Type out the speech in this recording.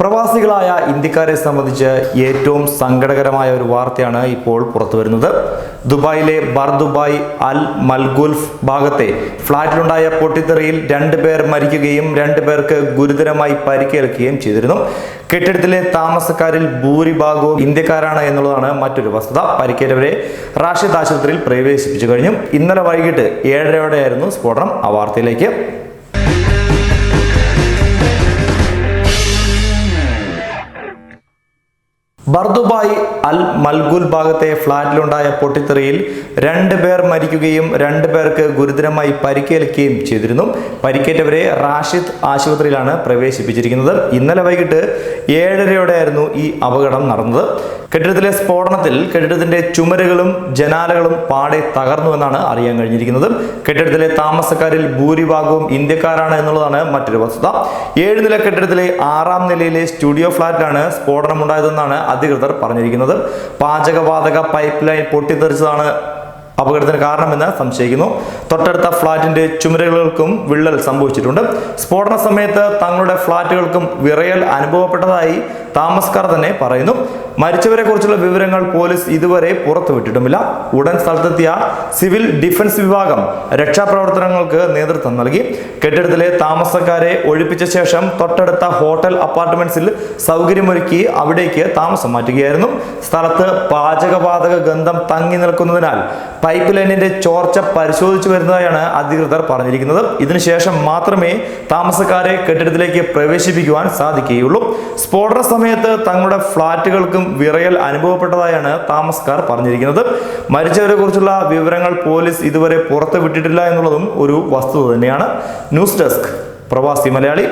പ്രവാസികളായ ഇന്ത്യക്കാരെ സംബന്ധിച്ച് ഏറ്റവും സങ്കടകരമായ ഒരു വാർത്തയാണ് ഇപ്പോൾ പുറത്തു വരുന്നത് ദുബായിലെ ബർ ദുബായ് അൽ മൽഗുൽഫ് ഭാഗത്തെ ഫ്ളാറ്റിലുണ്ടായ പൊട്ടിത്തെറിയിൽ രണ്ടുപേർ മരിക്കുകയും രണ്ടുപേർക്ക് ഗുരുതരമായി പരിക്കേൽക്കുകയും ചെയ്തിരുന്നു. കെട്ടിടത്തിലെ താമസക്കാരിൽ ഭൂരിഭാഗവും ഇന്ത്യക്കാരാണ് എന്നുള്ളതാണ് മറ്റൊരു വസ്തുത. പരിക്കേറ്റവരെ റാഷിദ് ആശുപത്രിയിൽ പ്രവേശിപ്പിച്ചു കഴിഞ്ഞു. ഇന്നലെ വൈകിട്ട് ഏഴരയോടെയായിരുന്നു സ്ഫോടനം. ആ വാർത്തയിലേക്ക് ബർദുബായ് അൽ മൽഗുൽ ഭാഗത്തെ ഫ്ളാറ്റിലുണ്ടായ പൊട്ടിത്തെറിയിൽ രണ്ട് പേർ മരിക്കുകയും രണ്ട് പേർക്ക് ഗുരുതരമായി പരിക്കേൽക്കുകയും ചെയ്തിരുന്നു. പരിക്കേറ്റവരെ റാഷിദ് ആശുപത്രിയിലാണ് പ്രവേശിപ്പിച്ചിരിക്കുന്നത്. ഇന്നലെ വൈകിട്ട് ഏഴരയോടെയായിരുന്നു ഈ അപകടം നടന്നത്. കെട്ടിടത്തിലെ സ്ഫോടനത്തിൽ കെട്ടിടത്തിന്റെ ചുമരുകളും ജനാലകളും പാടെ തകർന്നു എന്നാണ് അറിയാൻ കഴിഞ്ഞിരിക്കുന്നത്. കെട്ടിടത്തിലെ താമസക്കാരിൽ ഭൂരിഭാഗവും ഇന്ത്യക്കാരാണ് എന്നുള്ളതാണ് മറ്റൊരു വസ്തുത. ഏഴ് നില കെട്ടിടത്തിലെ ആറാം നിലയിലെ സ്റ്റുഡിയോ ഫ്ളാറ്റിലാണ് സ്ഫോടനമുണ്ടായതെന്നാണ് അധികൃതർ പറഞ്ഞിരിക്കുന്നത്. പാചകവാതക പൈപ്പ് ലൈൻ പൊട്ടിത്തെറിച്ചതാണ് അപകടത്തിന് കാരണമെന്ന് സംശയിക്കുന്നു. തൊട്ടടുത്ത ഫ്ളാറ്റിന്റെ ചുമരുകൾക്കും വിള്ളൽ സംഭവിച്ചിട്ടുണ്ട്. സ്ഫോടന സമയത്ത് തങ്ങളുടെ ഫ്ളാറ്റുകൾക്കും വിറയൽ അനുഭവപ്പെട്ടതായി താമസക്കാർ തന്നെ പറയുന്നു. മരിച്ചവരെ കുറിച്ചുള്ള വിവരങ്ങൾ പോലീസ് ഇതുവരെ പുറത്തുവിട്ടിട്ടുമില്ല. ഉടൻ സ്ഥലത്തെത്തിയ സിവിൽ ഡിഫൻസ് വിഭാഗം രക്ഷാപ്രവർത്തനങ്ങൾക്ക് നേതൃത്വം നൽകി. കെട്ടിടത്തിലെ താമസക്കാരെ ഒഴിപ്പിച്ച ശേഷം തൊട്ടടുത്ത ഹോട്ടൽ അപ്പാർട്ട്മെന്റ്സിൽ സൗകര്യമൊരുക്കി അവിടേക്ക് താമസം മാറ്റുകയായിരുന്നു. സ്ഥലത്ത് പാചകവാതക ഗന്ധം തങ്ങി നിൽക്കുന്നതിനാൽ പൈപ്പ് ലൈനിന്റെ ചോർച്ച പരിശോധിച്ചു വരുന്നതായാണ് അധികൃതർ പറഞ്ഞിരിക്കുന്നത്. ഇതിനുശേഷം മാത്രമേ താമസക്കാരെ കെട്ടിടത്തിലേക്ക് പ്രവേശിപ്പിക്കുവാൻ സാധിക്കുകയുള്ളൂ. സ്ഫോടന സമയത്ത് തങ്ങളുടെ ഫ്ളാറ്റുകൾക്കും വിറയൽ അനുഭവപ്പെട്ടതായാണ് താമസക്കാർ പറഞ്ഞിരിക്കുന്നത്. മരിച്ചവരെ കുറിച്ചുള്ള വിവരങ്ങൾ പോലീസ് ഇതുവരെ പുറത്തുവിട്ടിട്ടില്ല എന്നുള്ളതും ഒരു വസ്തുത തന്നെയാണ്. ന്യൂസ് ഡെസ്ക് പ്രവാസി മലയാളി